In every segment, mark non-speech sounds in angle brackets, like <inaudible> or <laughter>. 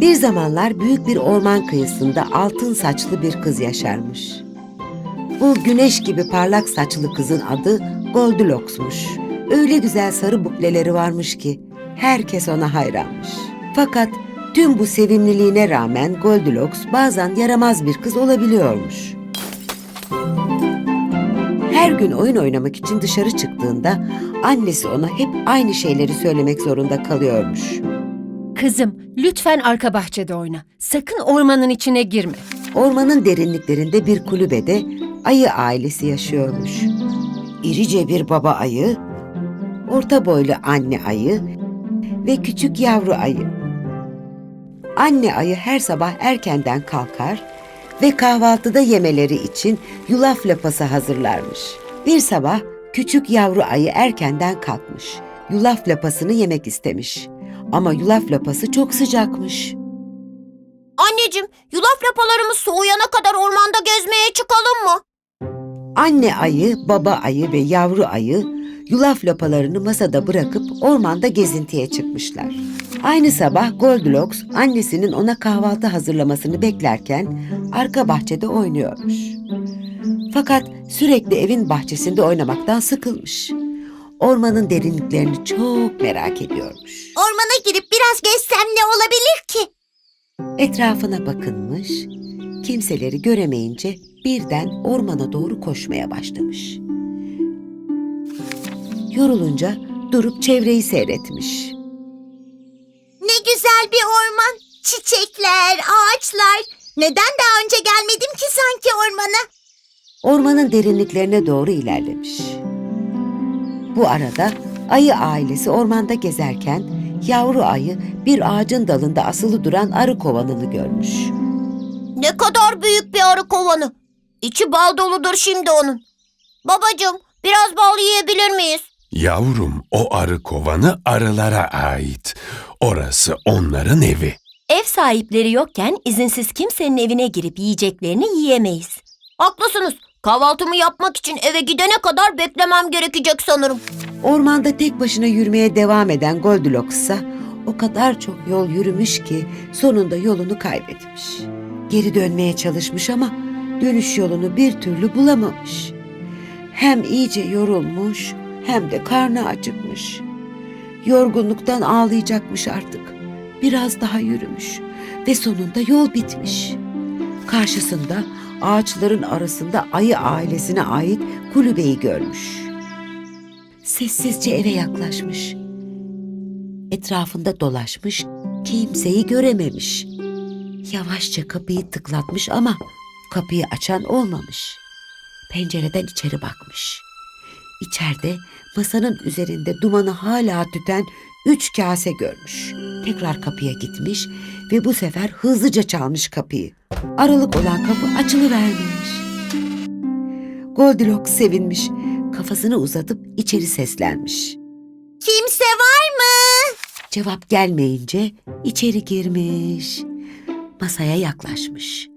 Bir zamanlar büyük bir orman kıyısında altın saçlı bir kız yaşarmış. Bu güneş gibi parlak saçlı kızın adı Goldilocks'muş. Öyle güzel sarı bukleleri varmış ki herkes ona hayranmış. Fakat tüm bu sevimliliğine rağmen Goldilocks bazen yaramaz bir kız olabiliyormuş. Her gün oyun oynamak için dışarı çıktığında annesi ona hep aynı şeyleri söylemek zorunda kalıyormuş. Kızım, lütfen arka bahçede oyna. Sakın ormanın içine girme. Ormanın derinliklerinde bir kulübede ayı ailesi yaşıyormuş. İrice bir baba ayı, orta boylu anne ayı ve küçük yavru ayı. Anne ayı her sabah erkenden kalkar ve kahvaltıda yemeleri için yulaf lapası hazırlarmış. Bir sabah küçük yavru ayı erkenden kalkmış. Yulaf lapasını yemek istemiş. Ama yulaf lapası çok sıcakmış. Anneciğim, yulaf lapalarımız soğuyana kadar ormanda gezmeye çıkalım mı? Anne ayı, baba ayı ve yavru ayı yulaf lapalarını masada bırakıp ormanda gezintiye çıkmışlar. Aynı sabah Goldilocks annesinin ona kahvaltı hazırlamasını beklerken arka bahçede oynuyormuş. Fakat sürekli evin bahçesinde oynamaktan sıkılmış. Ormanın derinliklerini çok merak ediyormuş. Ormana girip biraz gezsem ne olabilir ki? Etrafına bakınmış, kimseleri göremeyince birden ormana doğru koşmaya başlamış. Yorulunca durup çevreyi seyretmiş. Ne güzel bir orman. Çiçekler, ağaçlar. Neden daha önce gelmedim ki sanki ormana? Ormanın derinliklerine doğru ilerlemiş. Bu arada ayı ailesi ormanda gezerken yavru ayı bir ağacın dalında asılı duran arı kovanını görmüş. Ne kadar büyük bir arı kovanı. İçi bal doludur şimdi onun. Babacığım, biraz bal yiyebilir miyiz? Yavrum o arı kovanı arılara ait. Orası onların evi. Ev sahipleri yokken izinsiz kimsenin evine girip yiyeceklerini yiyemeyiz. Haklısınız. Kahvaltımı yapmak için eve gidene kadar beklemem gerekecek sanırım. Ormanda tek başına yürümeye devam eden Goldilocks ise o kadar çok yol yürümüş ki sonunda yolunu kaybetmiş. Geri dönmeye çalışmış ama dönüş yolunu bir türlü bulamamış. Hem iyice yorulmuş hem de karnı acıkmış. Yorgunluktan ağlayacakmış artık. Biraz daha yürümüş ve sonunda yol bitmiş. Karşısında ağaçların arasında ayı ailesine ait kulübeyi görmüş. Sessizce eve yaklaşmış. Etrafında dolaşmış, kimseyi görememiş. Yavaşça kapıyı tıklatmış ama kapıyı açan olmamış. Pencereden içeri bakmış. İçeride masanın üzerinde dumanı hala tüten üç kase görmüş. Tekrar kapıya gitmiş ve bu sefer hızlıca çalmış kapıyı. Aralık olan kapı açılıvermiş. Goldilocks sevinmiş. Kafasını uzatıp içeri seslenmiş. Kimse var mı? Cevap gelmeyince içeri girmiş. Masaya yaklaşmış.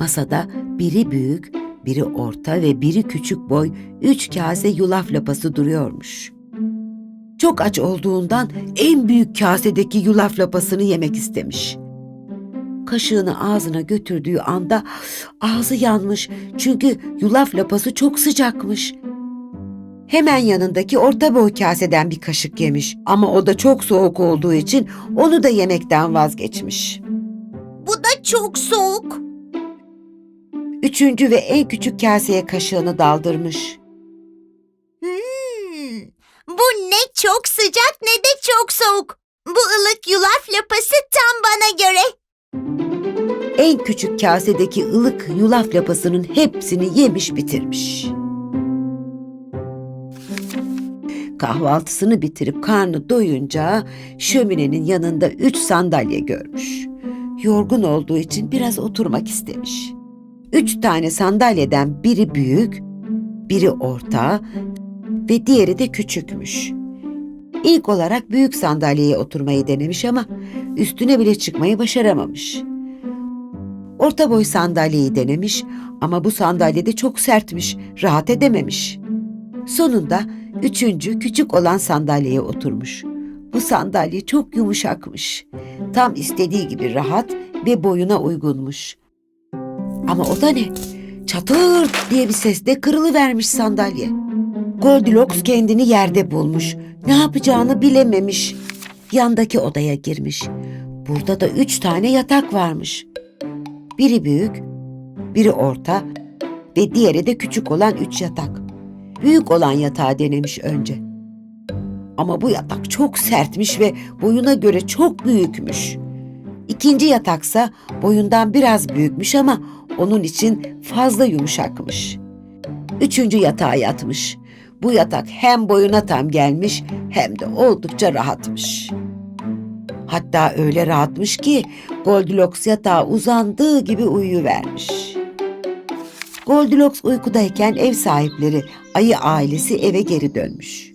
Masada biri büyük, biri orta ve biri küçük boy üç kase yulaf lapası duruyormuş. Çok aç olduğundan en büyük kasedeki yulaf lapasını yemek istemiş. Kaşığını ağzına götürdüğü anda ağzı yanmış çünkü yulaf lapası çok sıcakmış. Hemen yanındaki orta boy kaseden bir kaşık yemiş ama o da çok soğuk olduğu için onu da yemekten vazgeçmiş. Bu da çok soğuk. Üçüncü ve en küçük kaseye kaşığını daldırmış. Bu ne çok sıcak ne de çok soğuk. Bu ılık yulaf lapası tam bana göre. En küçük kasedeki ılık yulaf lapasının hepsini yemiş bitirmiş. Kahvaltısını bitirip karnı doyunca şöminenin yanında üç sandalye görmüş. Yorgun olduğu için biraz oturmak istemiş. Üç tane sandalyeden biri büyük, biri orta ve diğeri de küçükmüş. İlk olarak büyük sandalyeye oturmayı denemiş ama üstüne bile çıkmayı başaramamış. Orta boy sandalyeyi denemiş ama bu sandalye de çok sertmiş, rahat edememiş. Sonunda üçüncü küçük olan sandalyeye oturmuş. Bu sandalye çok yumuşakmış. Tam istediği gibi rahat ve boyuna uygunmuş. Ama o da ne? Çatır diye bir sesle kırılıvermiş sandalye. Goldilocks kendini yerde bulmuş. Ne yapacağını bilememiş. Yandaki odaya girmiş. Burada da üç tane yatak varmış. Biri büyük, biri orta ve diğeri de küçük olan üç yatak. Büyük olan yatağı denemiş önce. Ama bu yatak çok sertmiş ve boyuna göre çok büyükmüş. İkinci yataksa boyundan biraz büyükmüş ama onun için fazla yumuşakmış. Üçüncü yatağa yatmış. Bu yatak hem boyuna tam gelmiş hem de oldukça rahatmış. Hatta öyle rahatmış ki Goldilocks yatağa uzandığı gibi uyuyuvermiş. Goldilocks uykudayken ev sahipleri ayı ailesi eve geri dönmüş.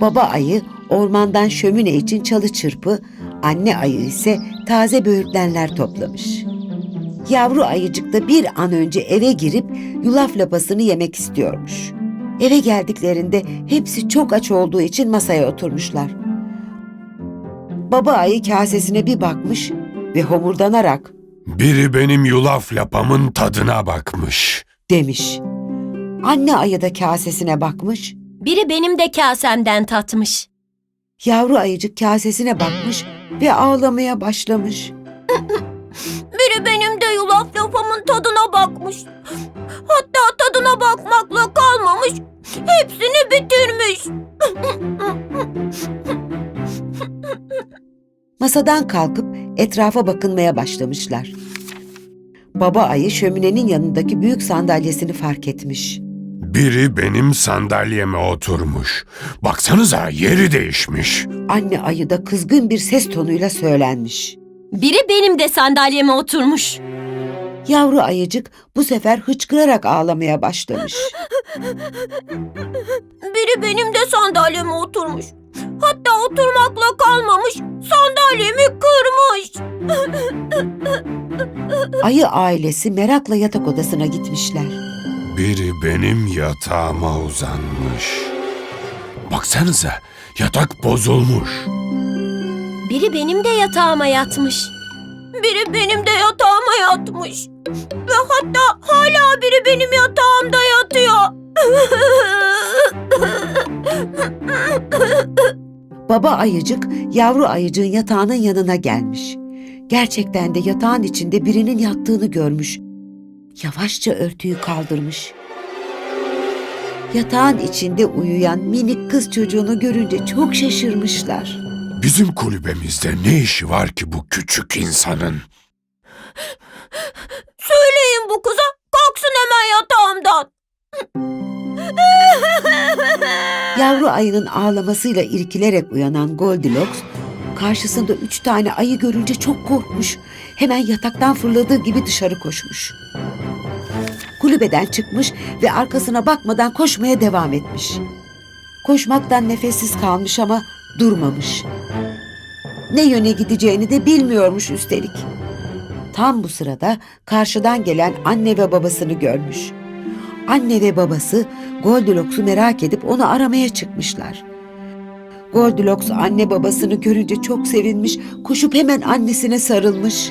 Baba ayı ormandan şömine için çalı çırpı, anne ayı ise taze böğürtlenler toplamış. Yavru ayıcık da bir an önce eve girip yulaf lapasını yemek istiyormuş. Eve geldiklerinde hepsi çok aç olduğu için masaya oturmuşlar. Baba ayı kasesine bir bakmış ve homurdanarak Biri benim yulaf lapamın tadına bakmış. demiş. Anne ayı da kasesine bakmış, Biri benim de kasemden tatmış. yavru ayıcık kasesine bakmış ve ağlamaya başlamış. Biri benim de yulaf lafamın tadına bakmış. Hatta tadına bakmakla kalmamış. Hepsini bitirmiş. Masadan kalkıp etrafa bakınmaya başlamışlar. Baba ayı şöminenin yanındaki büyük sandalyesini fark etmiş. Biri benim sandalyeme oturmuş. Baksanıza yeri değişmiş. Anne ayı da kızgın bir ses tonuyla söylenmiş. Biri benim de sandalyeme oturmuş. Yavru ayıcık bu sefer hıçkırarak ağlamaya başlamış. Biri benim de sandalyeme oturmuş. Hatta oturmakla kalmamış. Sandalyemi kırmış. Ayı ailesi merakla yatak odasına gitmişler. Biri benim yatağıma uzanmış. Baksanıza yatak bozulmuş. Biri benim de yatağıma yatmış. Biri benim de yatağıma yatmış. Ve hatta hala biri benim yatağımda yatıyor. Baba ayıcık yavru ayıcığın yatağının yanına gelmiş. Gerçekten de yatağın içinde birinin yattığını görmüş. Yavaşça örtüyü kaldırmış. Yatağın içinde uyuyan minik kız çocuğunu görünce çok şaşırmışlar. Bizim kulübemizde ne işi var ki bu küçük insanın? Söyleyin bu kıza kalksın hemen yatağımdan. <laughs> Yavru ayının ağlamasıyla irkilerek uyanan Goldilocks, karşısında üç tane ayı görünce çok korkmuş. Hemen yataktan fırladığı gibi dışarı koşmuş. Kulübeden çıkmış ve arkasına bakmadan koşmaya devam etmiş. Koşmaktan nefessiz kalmış ama durmamış. Ne yöne gideceğini de bilmiyormuş üstelik. Tam bu sırada karşıdan gelen anne ve babasını görmüş. Anne ve babası Goldilocks'u merak edip onu aramaya çıkmışlar. Goldilocks anne babasını görünce çok sevinmiş, koşup hemen annesine sarılmış. <laughs>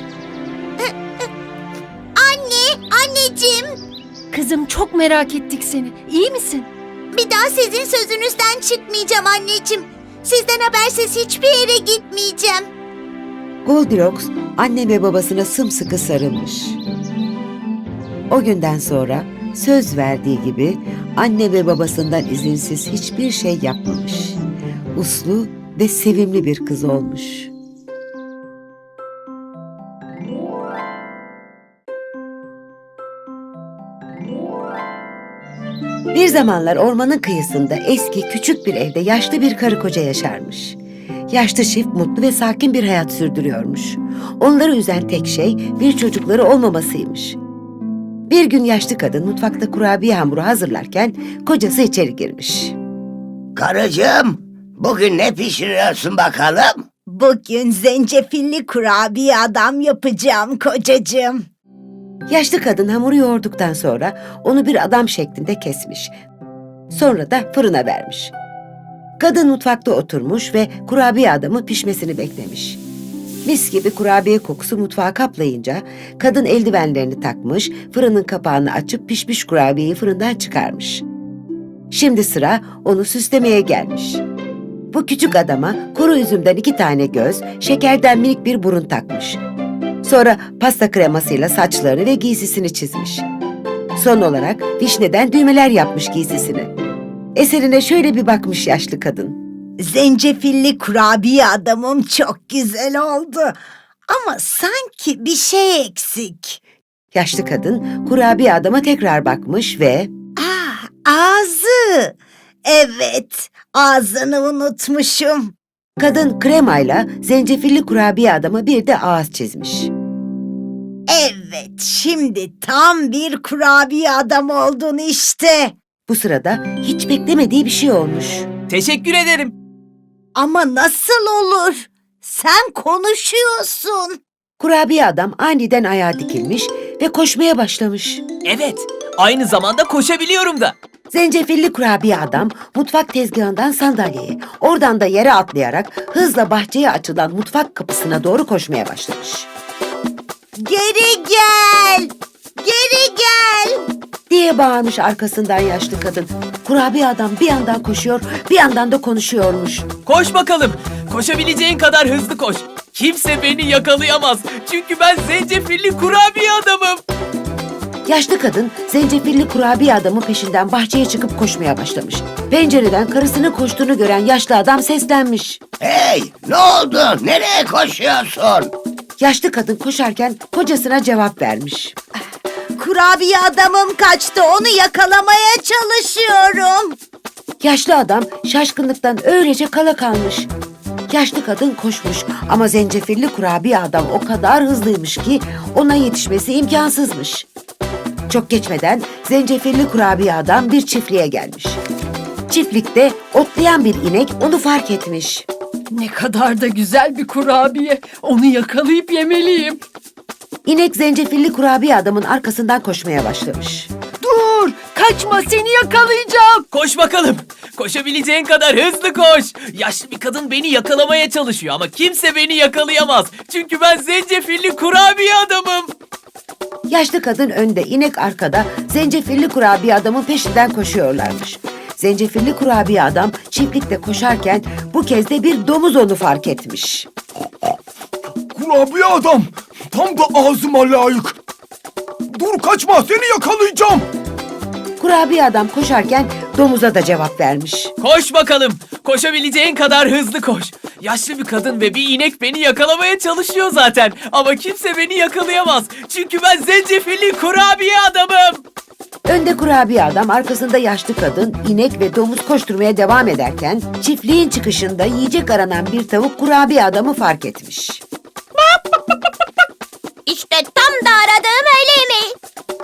Anne, anneciğim. Kızım çok merak ettik seni. İyi misin? Bir daha sizin sözünüzden çıkmayacağım anneciğim. Sizden habersiz hiçbir yere gitmeyeceğim. Goldilocks anne ve babasına sımsıkı sarılmış. O günden sonra söz verdiği gibi anne ve babasından izinsiz hiçbir şey yapmamış. Uslu ve sevimli bir kız olmuş. Bir zamanlar ormanın kıyısında eski küçük bir evde yaşlı bir karı koca yaşarmış. Yaşlı çift mutlu ve sakin bir hayat sürdürüyormuş. Onları üzen tek şey bir çocukları olmamasıymış. Bir gün yaşlı kadın mutfakta kurabiye hamuru hazırlarken kocası içeri girmiş. Karıcığım, bugün ne pişiriyorsun bakalım? Bugün zencefilli kurabiye adam yapacağım kocacığım. Yaşlı kadın hamuru yoğurduktan sonra onu bir adam şeklinde kesmiş. Sonra da fırına vermiş. Kadın mutfakta oturmuş ve kurabiye adamı pişmesini beklemiş. Mis gibi kurabiye kokusu mutfağı kaplayınca kadın eldivenlerini takmış, fırının kapağını açıp pişmiş kurabiyeyi fırından çıkarmış. Şimdi sıra onu süslemeye gelmiş. Bu küçük adama kuru üzümden iki tane göz, şekerden minik bir burun takmış. Sonra pasta kremasıyla saçlarını ve giysisini çizmiş. Son olarak vişneden düğmeler yapmış giysisini. Eserine şöyle bir bakmış yaşlı kadın. Zencefilli kurabiye adamım çok güzel oldu. Ama sanki bir şey eksik. Yaşlı kadın kurabiye adama tekrar bakmış ve Ah, ağzı. Evet, ağzını unutmuşum. kadın kremayla zencefilli kurabiye adama bir de ağız çizmiş. Şimdi tam bir kurabiye adam oldun işte. Bu sırada hiç beklemediği bir şey olmuş. Teşekkür ederim. Ama nasıl olur? Sen konuşuyorsun. Kurabiye adam aniden ayağa dikilmiş ve koşmaya başlamış. Evet, aynı zamanda koşabiliyorum da. Zencefilli kurabiye adam mutfak tezgahından sandalyeye, oradan da yere atlayarak hızla bahçeye açılan mutfak kapısına doğru koşmaya başlamış. Geri gel. Geri gel. diye bağırmış arkasından yaşlı kadın. Kurabiye adam bir yandan koşuyor, bir yandan da konuşuyormuş. Koş bakalım. Koşabileceğin kadar hızlı koş. Kimse beni yakalayamaz. Çünkü ben zencefilli kurabiye adamım. Yaşlı kadın zencefilli kurabiye adamın peşinden bahçeye çıkıp koşmaya başlamış. Pencereden karısının koştuğunu gören yaşlı adam seslenmiş. Hey ne oldu? Nereye koşuyorsun? Yaşlı kadın koşarken kocasına cevap vermiş. Kurabiye adamım kaçtı. Onu yakalamaya çalışıyorum. Yaşlı adam şaşkınlıktan öylece kala kalmış. Yaşlı kadın koşmuş ama zencefilli kurabiye adam o kadar hızlıymış ki ona yetişmesi imkansızmış. Çok geçmeden zencefilli kurabiye adam bir çiftliğe gelmiş. Çiftlikte otlayan bir inek onu fark etmiş. Ne kadar da güzel bir kurabiye. Onu yakalayıp yemeliyim. İnek zencefilli kurabiye adamın arkasından koşmaya başlamış. Dur! Kaçma seni yakalayacağım. Koş bakalım. Koşabileceğin kadar hızlı koş. Yaşlı bir kadın beni yakalamaya çalışıyor ama kimse beni yakalayamaz. Çünkü ben zencefilli kurabiye adamım. Yaşlı kadın önde, inek arkada zencefilli kurabiye adamın peşinden koşuyorlarmış. Zencefilli kurabiye adam çiftlikte koşarken bu kez de bir domuz onu fark etmiş. Kurabiye adam. Tam da ağzıma layık. Dur kaçma seni yakalayacağım. Kurabiye adam koşarken domuza da cevap vermiş. Koş bakalım. Koşabileceğin kadar hızlı koş. Yaşlı bir kadın ve bir inek beni yakalamaya çalışıyor zaten. Ama kimse beni yakalayamaz. Çünkü ben zencefilli kurabiye adamım. Önde kurabiye adam, arkasında yaşlı kadın, inek ve domuz koşturmaya devam ederken çiftliğin çıkışında yiyecek aranan bir tavuk kurabiye adamı fark etmiş. İşte tam da aradığım öğle yemeği.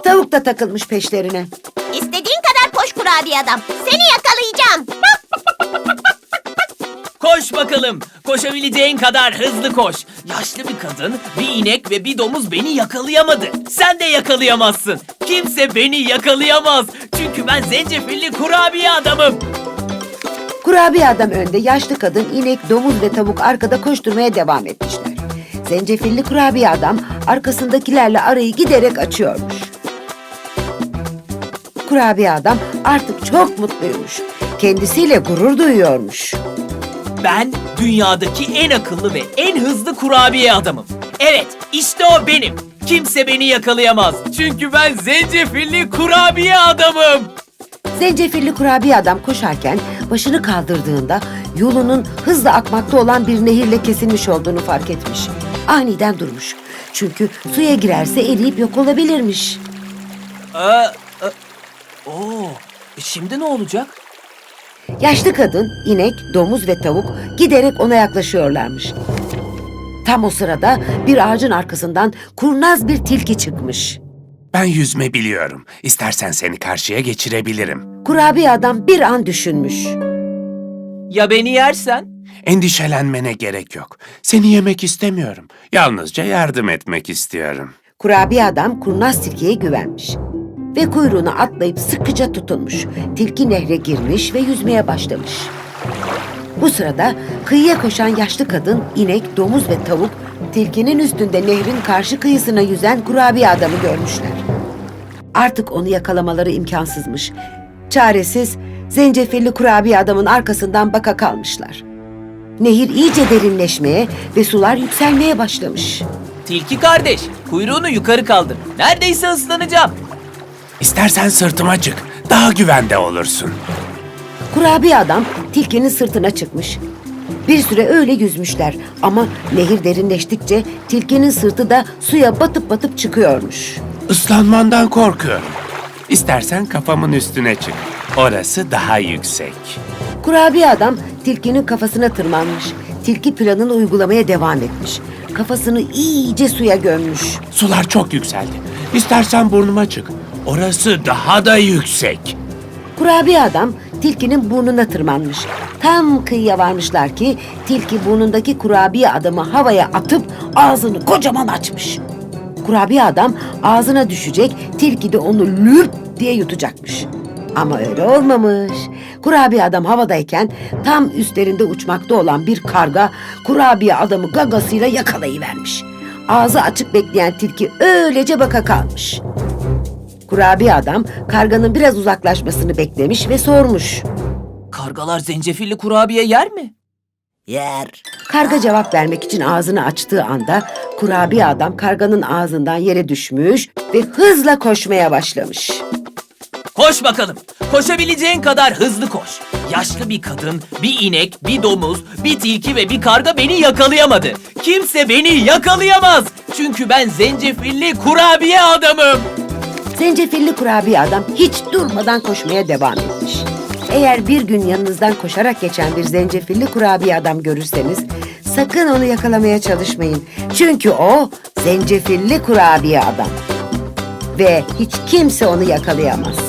Tavuk da takılmış peşlerine. İstediğin kadar koş kurabiye adam. Seni yakalayacağım. Koş bakalım. Koşabileceğin kadar hızlı koş. Yaşlı bir kadın, bir inek ve bir domuz beni yakalayamadı. Sen de yakalayamazsın. Kimse beni yakalayamaz. Çünkü ben zencefilli kurabiye adamım. Kurabiye adam önde, yaşlı kadın, inek, domuz ve tavuk arkada koşturmaya devam etmişler. Zencefilli kurabiye adam arkasındakilerle arayı giderek açıyormuş. Kurabiye adam artık çok mutluymuş. Kendisiyle gurur duyuyormuş. Ben dünyadaki en akıllı ve en hızlı kurabiye adamım. Evet, işte o benim. Kimse beni yakalayamaz. Çünkü ben zencefilli kurabiye adamım. Zencefilli kurabiye adam koşarken başını kaldırdığında yolunun hızla akmakta olan bir nehirle kesilmiş olduğunu fark etmiş. Aniden durmuş. Çünkü suya girerse eriyip yok olabilirmiş. Aa, e, oo, şimdi ne olacak? Yaşlı kadın, inek, domuz ve tavuk giderek ona yaklaşıyorlarmış. Tam o sırada bir ağacın arkasından kurnaz bir tilki çıkmış. Ben yüzme biliyorum. İstersen seni karşıya geçirebilirim. Kurabiye adam bir an düşünmüş. Ya beni yersen? Endişelenmene gerek yok. Seni yemek istemiyorum. Yalnızca yardım etmek istiyorum. Kurabiye adam kurnaz tilkiye güvenmiş. Ve kuyruğuna atlayıp sıkıca tutunmuş. Tilki nehre girmiş ve yüzmeye başlamış. Bu sırada kıyıya koşan yaşlı kadın, inek, domuz ve tavuk tilkinin üstünde nehrin karşı kıyısına yüzen kurabiye adamı görmüşler. Artık onu yakalamaları imkansızmış. Çaresiz, zencefilli kurabiye adamın arkasından baka kalmışlar. Nehir iyice derinleşmeye ve sular yükselmeye başlamış. Tilki kardeş, kuyruğunu yukarı kaldır. Neredeyse ıslanacağım. İstersen sırtıma çık. Daha güvende olursun. Kurabiye adam tilkinin sırtına çıkmış. Bir süre öyle yüzmüşler ama nehir derinleştikçe tilkinin sırtı da suya batıp batıp çıkıyormuş. Islanmandan korkuyorum. İstersen kafamın üstüne çık. Orası daha yüksek. Kurabiye adam tilkinin kafasına tırmanmış. Tilki planını uygulamaya devam etmiş. Kafasını iyice suya gömmüş. Sular çok yükseldi. İstersen burnuma çık. Orası daha da yüksek. Kurabiye adam tilkinin burnuna tırmanmış. Tam kıyıya varmışlar ki tilki burnundaki kurabiye adamı havaya atıp ağzını kocaman açmış. Kurabiye adam ağzına düşecek, tilki de onu lüp diye yutacakmış. Ama öyle olmamış. Kurabiye adam havadayken tam üstlerinde uçmakta olan bir karga kurabiye adamı gagasıyla yakalayıvermiş. Ağzı açık bekleyen tilki öylece baka kalmış. Kurabiye adam karganın biraz uzaklaşmasını beklemiş ve sormuş. Kargalar zencefilli kurabiye yer mi? Yer. Karga cevap vermek için ağzını açtığı anda kurabiye adam karganın ağzından yere düşmüş ve hızla koşmaya başlamış. Koş bakalım. Koşabileceğin kadar hızlı koş. Yaşlı bir kadın, bir inek, bir domuz, bir tilki ve bir karga beni yakalayamadı. Kimse beni yakalayamaz. Çünkü ben zencefilli kurabiye adamım. Zencefilli kurabiye adam hiç durmadan koşmaya devam etmiş. Eğer bir gün yanınızdan koşarak geçen bir zencefilli kurabiye adam görürseniz sakın onu yakalamaya çalışmayın. Çünkü o zencefilli kurabiye adam. Ve hiç kimse onu yakalayamaz.